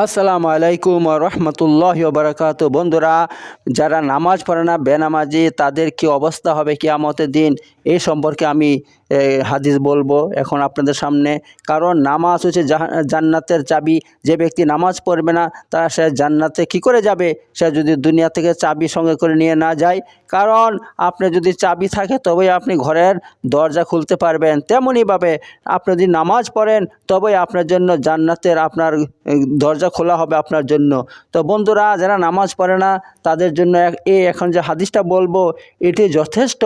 আসসালামু আলাইকুম রহমতুল্লাহ বারাকাত বন্ধুরা, যারা নামাজ পড়ে না, বেনামাজি, তাদের কি অবস্থা হবে কিয়ামতের দিন? এই সম্পর্কে আমি হাদিস বলব এখন আপনাদের সামনে। কারণ নামাজ হচ্ছে জান্নাতের চাবি। যে ব্যক্তি নামাজ পড়বে না তারা সে জান্নাতে কি করে যাবে? সে যদি দুনিয়া থেকে চাবি সঙ্গে করে নিয়ে না যায়। কারণ আপনি যদি চাবি থাকে, তবেই আপনি ঘরের দরজা খুলতে পারবেন। তেমনইভাবে আপনি যদি নামাজ পড়েন, তবেই আপনার জন্য জান্নাতের আপনার দরজা খোলা হবে আপনার জন্য। তো বন্ধুরা, যারা নামাজ পড়ে না, তাদের জন্য এই এখন যে হাদিসটা বলব, এটি যথেষ্ট।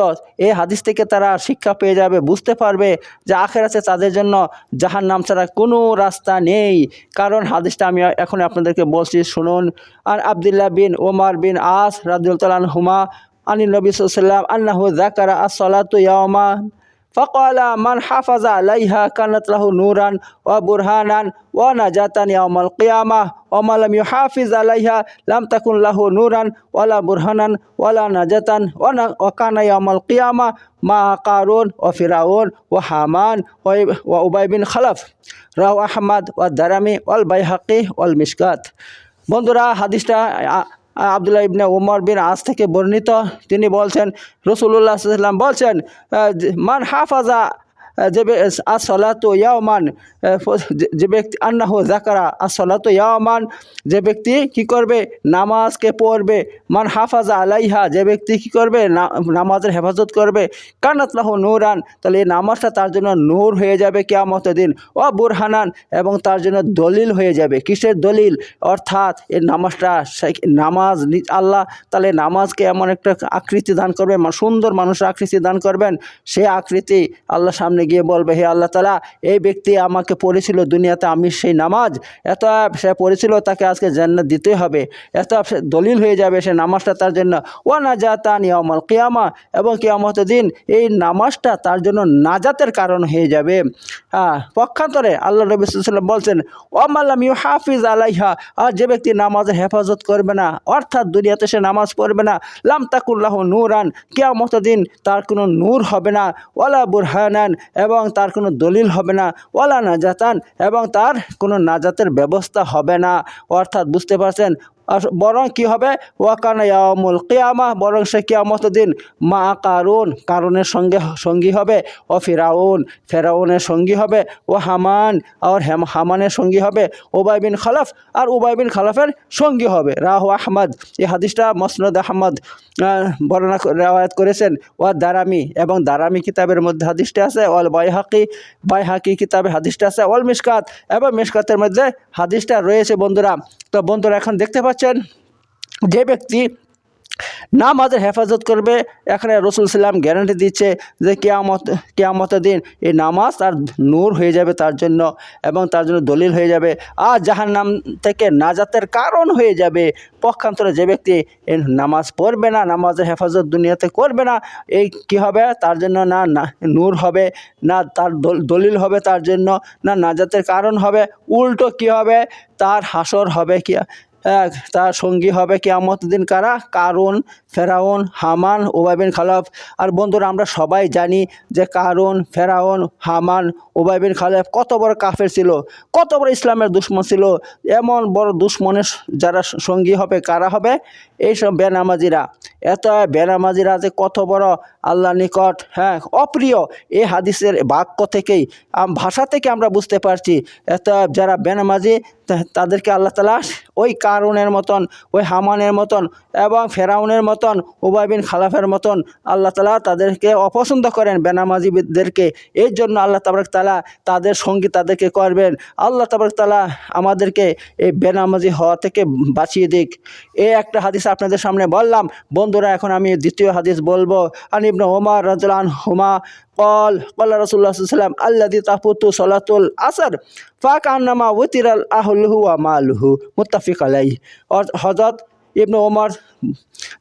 এই হাদিস থেকে তারা শিক্ষা পেয়ে যাবে, বুঝতে পারবে যে আখের আছে তাদের জন্য জাহান নাম ছাড়া কোনো রাস্তা নেই। কারণ হাদিসটা আমি এখন আপনাদেরকে বলছি, শুনুন। আর আবদুল্লাহ বিন ওমার বিন আস রাদিউল্লাহ হুমা আনিল নবী সাল্লাম আল্লাহ জাকারা ফকালা মান হাফাজা লাইহা কানাত লাহু নুরান ও বুরহানান ও নাজাতান ইয়ামাল কিয়ামাহ ওমা লাম ইউহাফিজ আলাইহা লাম তাকুন লাহু নুরান ওয়ালা বুরহানান ওয়ালা নাজাতান ও কানা ইয়ামাল কিয়ামাহ মা কারুন ও ফিরাউন ও হামান ও উবাই বিন খালাফ রাহু বাইহাকি ওয়াল মিসকাত বন্ধুরা, হাদিসটা আবদুল্লাহ ইবনে ওমর বিন আজ থেকে বর্ণিত। তিনি বলছেন রসুল্লাহ সাল্লাম বলছেন মান হাফাজা যে আসলাত ইয়াওমান যে- ব্যক্তি আন্নাহ জাকারা আসলাতো ইয়াওমান, যে ব্যক্তি কি করবে? নামাজকে পড়বে। মান হাফাজা আলাইহা, যে ব্যক্তি কি করবে? নামাজের হেফাজত করবে। কানাতলাহ নূরান, তাহলে এই নামাজটা তার জন্য নূর হয়ে যাবে কেয়ামতের দিন। ও বুরহানান, এবং তার জন্য দলিল হয়ে যাবে। কিসের দলিল? অর্থাৎ এই নামাজটা নামাজ আল্লাহ তাহলে নামাজকে এমন একটা আকৃতি দান করবে সুন্দর মানুষ আকৃতি দান করবেন। সে আকৃতি আল্লাহ সামনে গিয়ে বলবে, হে আল্লাহ তালা এই ব্যক্তি আমাকে পড়েছিল দুনিয়াতে আমি সেই নামাজ এত সে পড়েছিল তাকে আজকে জান্নাত দিতে হবে। এত দলিল হয়ে যাবে সে নামাজটা তার জন্য। ও না যাতা নিয়মল কিয়ামা এবং কেয়ামত দিন এই নামাজটা তার জন্য নাজাতের কারণ হয়ে যাবে। হ্যাঁ পক্ষান্তরে আল্লাহ নবী সাল্লাম বলছেন ওমাল্লাম ইউ হাফিজ আলাইহা আর যে ব্যক্তি নামাজের হেফাজত করবে না, অর্থাৎ দুনিয়াতে সে নামাজ পড়বে না, লাম তাকুল্লাহ নূরান কেয়ামত দিন তার কোনো নূর হবে না, ওয়ালা বুরহানান এবং তার কোনো দলিল হবে না ওলা ওয়ালা নাজাতান এবং তার কোনো নাজাতের ব্যবস্থা হবে না। অর্থাৎ বুঝতে পারছেন বরং কি হবে? ওয়াকানা ইয়ামুল কিয়ামা বরং সে কিয়ামত দিন মা কারুন কারুনের সঙ্গে সঙ্গী হবে। ও ফেরাউন ফেরাউনের সঙ্গী হবে। ও হামান আর হেম হামানের সঙ্গী হবে। ওবাই বিন খালাফ আর উবাই বিন খালাফের সঙ্গী হবে। রাহ আহমদ এই হাদিসটা মসনদ আহমদ আহ, বর্ণনা রেওয়ায়ত করেছেন। ও দারামি এবং দারামি কিতাবের মধ্যে হাদিসটা আছে। অল বাইহাকি বাইহাকি কিতাবে হাদিসটা আছে। অল মিসকাত এবং মিসকাতের মধ্যে হাদিসটা রয়েছে বন্ধুরা। তো বন্ধুরা এখন দেখতে পাচ্ছেন যে ব্যক্তি নামাজের হেফাজত করবে, এখানে রসুল সাল্লাম গ্যারান্টি দিচ্ছে যে কেয়ামত, কেয়ামতের দিন এই নামাজ তার নূর হয়ে যাবে তার জন্য এবং তার জন্য দলিল হয়ে যাবে। আর জাহান নাম থেকে নাজাতের কারণ হয়ে যাবে। পক্ষান্তরে যে ব্যক্তি নামাজ পড়বে না, নামাজের হেফাজত দুনিয়াতে করবে না, এই কি হবে? তার জন্য না, নূর হবে, না তার দল- দলিল হবে তার জন্য, না নাজাতের কারণ হবে, উল্টো কি হবে? তার হাসর হবে কি? তার সঙ্গী হবে কেয়ামত দিন কারা? কারুন, ফেরাউন, হামান ওবাইবিন খালাফ। আর বন্ধুরা, আমরা সবাই জানি যে কারুন, ফেরাউন, হামান ওবাইবিন খালাফ কত বড় কাফের ছিল, কত বড় ইসলামের দুশ্মন ছিল, এমন বড় দুশ্মনের যারা সঙ্গী হবে, কারা হবে? এইসব বেনামাজিরা। এত বেনামাজিরা যে কত বড় আল্লাহ নিকট হ্যাঁ অপ্রিয়। এই হাদিসের বাক্য থেকেই ভাষা থেকে আমরা বুঝতে পারছি। এত যারা বেনামাজি তাদেরকে আল্লাহ তালা ওই কারুনের মতন, ওই হামানের মতন এবং ফেরাউনের মতন, উবাই বিন খালাফের মতন আল্লাহ তালা তাদেরকে অপছন্দ করেন বেনামাজিদেরকে এর জন্য আল্লাহ তাবরক তালা তাদের সঙ্গী তাদেরকে করবেন। আল্লাহ তাবরক তালা আমাদেরকে এই বেনামাজি হওয়া থেকে বাঁচিয়ে দিক। এই একটা হাদিস আপনাদের সামনে বললাম। বন্ধুরা, এখন আমি দ্বিতীয় হাদিস বলব। আনিবনে ওমর রাজলান হুমা কল কল্লা রসুল্লাহ সাল্লাম আল্লাদি তাপুতু সলাতুল আসর। ফাক আন্নামা উতিরাল আহলুহু ওয়া মালুহু, মুত্তাফিক আলাই হজরত ইবনে ওমর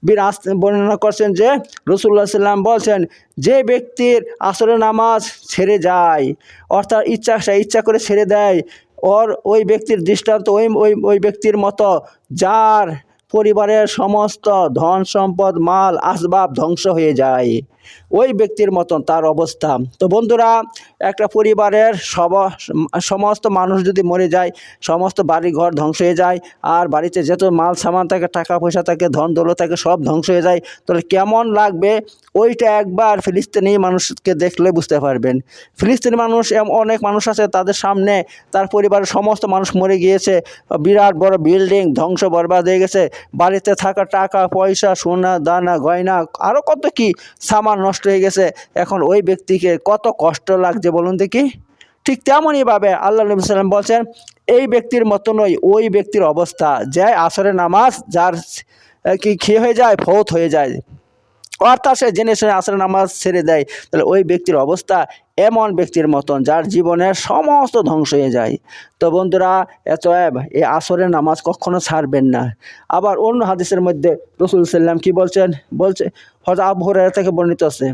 বিন বর্ণনা করছেন যে রসুল্লাহ সাল্লাম বলছেন, যে ব্যক্তির আসরে নামাজ ছেড়ে যায়, অর্থাৎ ইচ্ছা, সে ইচ্ছা করে ছেড়ে দেয়, ওর ওই ব্যক্তির দৃষ্টান্ত ওই ওই ওই ব্যক্তির মতো, যার পরিবারের সমস্ত ধন সম্পদ, মাল, আসবাব ধ্বংস হয়ে যায়। ওই ব্যক্তির মতন তার অবস্থা। তো বন্ধুরা, একটা পরিবারের সব, সমস্ত মানুষ যদি মরে যায়, সমস্ত বাড়ি ঘর ধ্বংস হয়ে যায়, আর বাড়িতে যত মাল সামান থাকে টাকা পয়সা থাকে ধন দৌলত থাকে, সব ধ্বংস হয়ে যায়, তাহলে কেমন লাগবে? ওইটা একবার ফিলিস্তিনি মানুষকে দেখলে বুঝতে পারবেন। ফিলিস্তিনি মানুষ অনেক মানুষ আছে তাদের সামনে, তার পরিবারের সমস্ত মানুষ মরে গিয়েছে, বিরাট বড় বিল্ডিং ধ্বংস বরবাদ হয়ে গেছে, বাড়িতে থাকা টাকা পয়সা সোনা, দানা, গয়না আরও কত কি, সামান নষ্ট হয়ে গেছে। এখন ওই ব্যক্তিকে কত কষ্ট লাগছে বলুন দেখি। ঠিক তেমনইভাবে আল্লাহ নবী সাল্লাম বলছেন, এই ব্যক্তির মতো নয় ওই ব্যক্তির অবস্থা। যে আসরের নামাজ, যার কি খেয়ে হয়ে যায়, ফৌত হয়ে যায়। অর্থাৎ সে জেনে শুনে আসরে নামাজ ছেড়ে দেয়। তাহলে ওই ব্যক্তির অবস্থা এমন ব্যক্তির মতন, যার জীবনের সমস্ত ধ্বংস হয়ে যায়। তো বন্ধুরা এত এই আসরের নামাজ কখনো ছাড়বেন না। আবার অন্য হাদিসের মধ্যে রসুল সাল্লাম কি বলছেন? বলছে হজরত আবু হরেরা থেকে বর্ণিত আছে।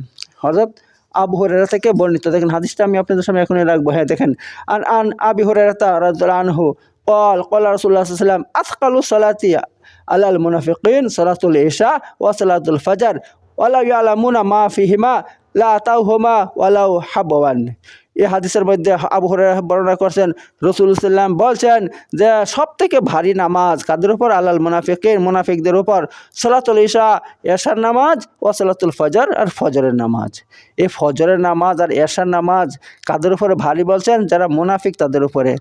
হজরত আবু হরেরা থেকে বর্ণিত। দেখেন, হাদিসটা আমি আপনাদের সামনে এখনই রাখব। হ্যাঁ দেখেন, আন আন আবি হরেরাতা রাজুল আনহু কল কল রসুল্লাহাম সাল্লাম আসকালু সলাতি আলাল মুনাফিকিন, সলাতুল ইশা ও সলাতুল ফাজার ওয়ালা আলামুনা মা ফিহিমা, লা তাউহুমা ওয়ালাউ হাবান এই হাদিসের মধ্যে আবু হুরায়রা বর্ণনা করছেন রসুল সাল্লাম বলছেন যে সব থেকে ভারী নামাজ কাদের উপর? আলাল মুনাফিকের মুনাফিকদের উপর। সলাতুল ইশা, এশার নামাজ ও সলাতুল ফজর আর ফজরের নামাজ। এই ফজরের নামাজ আর এশার নামাজ কাদের উপরে ভারী বলছেন? যারা মুনাফিক তাদের উপরে।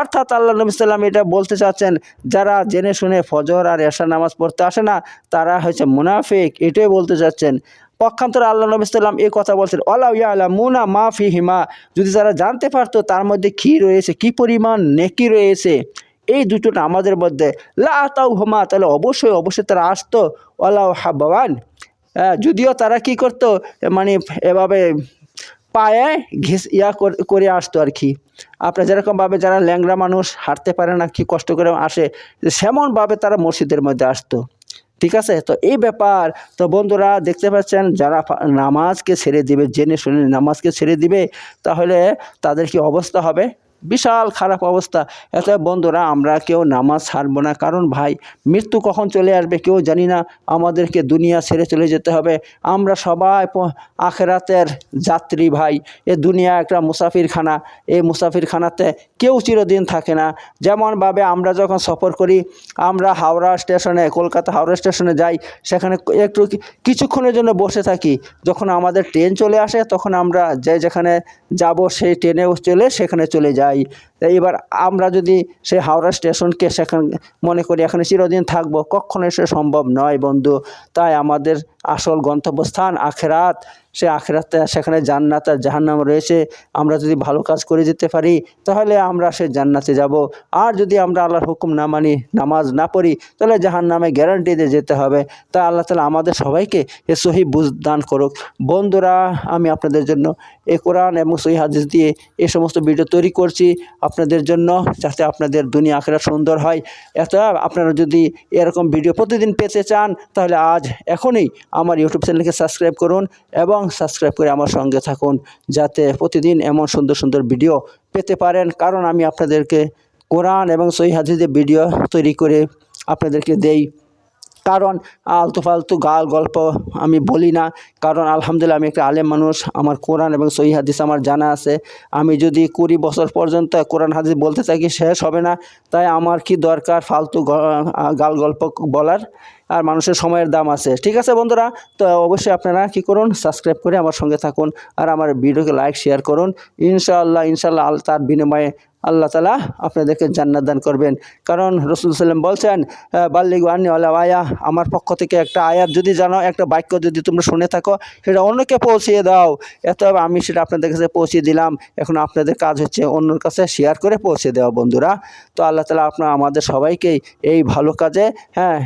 অর্থাৎ আল্লাহ নবী সাল্লাম এটা বলতে চাচ্ছেন, যারা জেনে শুনে ফজর আর এশার নামাজ পড়তে আসে না, তারা হয়েছে মুনাফিক। এটাই বলতে চাচ্ছেন। পক্ষান্তরে আল্লাহ নবী সাল্লাম এই কথা বলছেন অলাউ ইয়ালা মুনা মা ফি হিমা যদি তারা জানতে পারতো তার মধ্যে কি রয়েছে, কি পরিমাণ নেকি রয়েছে, এই দুটোটা আমাদের মধ্যে, লা তাও হোমা তাহলে অবশ্যই অবশ্যই তারা আসতো অলাউ হাবান যদিও তারা কি করতো মানে এভাবে পায়ে ঘেস, ইয়া কর- আসতো আর কি। আপনার যেরকমভাবে যারা ল্যাংড়া মানুষ, হাঁটতে পারে না, কি কষ্ট করে আসে, সেমনভাবে তারা মসজিদের মধ্যে আসতো। ঠিক আছে? তো এই ব্যাপার। তো বন্ধুরা দেখতে পাচ্ছেন, যারা নামাজকে ছেড়ে দিবে, জেনে শুনে নামাজকে ছেড়ে দিবে, তাহলে তাদের কি অবস্থা হবে? বিশাল খারাপ অবস্থা। এত বন্ধুরা, আমরা কেউ নামাজ ছাড়বো না। কারণ ভাই, মৃত্যু কখন চলে আসবে কেউ জানি না। আমাদেরকে দুনিয়া ছেড়ে চলে যেতে হবে। আমরা সবাই আখেরাতের যাত্রী ভাই। এ দুনিয়া একটা মুসাফিরখানা। এই মুসাফিরখানাতে কেউ চিরদিন থাকে না। যেমনভাবে আমরা যখন সফর করি, আমরা হাওড়া স্টেশনে, কলকাতা হাওড়া স্টেশনে যাই, সেখানে একটু কিছুক্ষণের জন্য বসে থাকি। যখন আমাদের ট্রেন চলে আসে, তখন আমরা যে যেখানে যাব, সেই ট্রেনে চলে, সেখানে চলে যাই। এবার আমরা যদি সেই হাওড়া স্টেশনকে সেখানে মনে করি এখানে চিরদিন থাকব, কখনোই সে সম্ভব নয় বন্ধু। তাই আমাদের আসল গন্তব্যস্থান আখেরাত সে আখেরাতে সেখানে জান্নাত আর জাহান্নাম রয়েছে, আমরা যদি ভালো কাজ করে যেতে পারি, তাহলে আমরা সে জান্নাতে যাব। আর যদি আমরা আল্লাহর হুকুম না মানি, নামাজ না পড়ি, তাহলে জাহান্নামে গ্যারান্টি দিয়ে যেতে হবে। তা আল্লাহ তালা আমাদের সবাইকে এ সহি বুঝ দান করুক। বন্ধুরা, আমি আপনাদের জন্য এ কোরআন এবং সহি হাদিস দিয়ে এ সমস্ত ভিডিও তৈরি করছি। আপনাদের জন্য যাতে আপনাদের দুনিয়া আখেরা সুন্দর হয়। এত আপনারা যদি এরকম ভিডিও প্রতিদিন পেতে চান, তাহলে আজ এখনই আমার ইউটিউব চ্যানেলকে সাবস্ক্রাইব করুন এবং সাবস্ক্রাইব করে আমার সঙ্গে থাকুন যাতে প্রতিদিন এমন সুন্দর সুন্দর ভিডিও পেতে পারেন। কারণ আমি আপনাদেরকে কোরআন এবং সহি হাদিসের ভিডিও তৈরি করে আপনাদেরকে দেই। কারণ আলতু ফালতু গাল গল্প আমি বলি না। কারণ আলহামদুলিল্লাহ আমি একটা আলেম মানুষ, আমার কোরআন এবং সহি হাদিস আমার জানা আছে। আমি যদি কুড়ি বছর পর্যন্ত কোরআন হাদিস বলতে থাকি, শেষ হবে না। তাই আমার কি দরকার ফালতু গাল গল্প বলার? আর মানুষের সময়ের দাম আছে। ঠিক আছে বন্ধুরা, তো অবশ্যই আপনারা কি করুন সাবস্ক্রাইব করে আমার সঙ্গে থাকুন। আর আমার ভিডিওকে লাইক শেয়ার করুন। ইনশাআল্লাহ ইনশাআল্লাহ আল, তার বিনিময়ে আল্লাহ তালা আপনাদেরকে জান্নাত দান করবেন। কারণ রসুল সাল্লাম বলছেন বাল্লিগু আন্নি আল্লাহ আয়া আমার পক্ষ থেকে একটা আয়াত যদি জানো, একটা বাক্য যদি তোমরা শুনে থাকো, সেটা অন্যকে পৌঁছিয়ে দাও। এত আমি সেটা আপনাদের কাছে পৌঁছে দিলাম। এখন আপনাদের কাজ হচ্ছে অন্যর কাছে শেয়ার করে পৌঁছে দেওয়া, বন্ধুরা। তো আল্লাহ তালা আপনার আমাদের সবাইকেই এই ভালো কাজে হ্যাঁ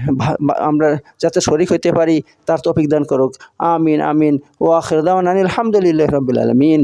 আমরা যাতে শরিক হইতে পারি, তার তৌফিক দান করুক। আমিন আমিন। ও আখির আনিল আলহামদুলিল্লাহ রবিল আলমিন।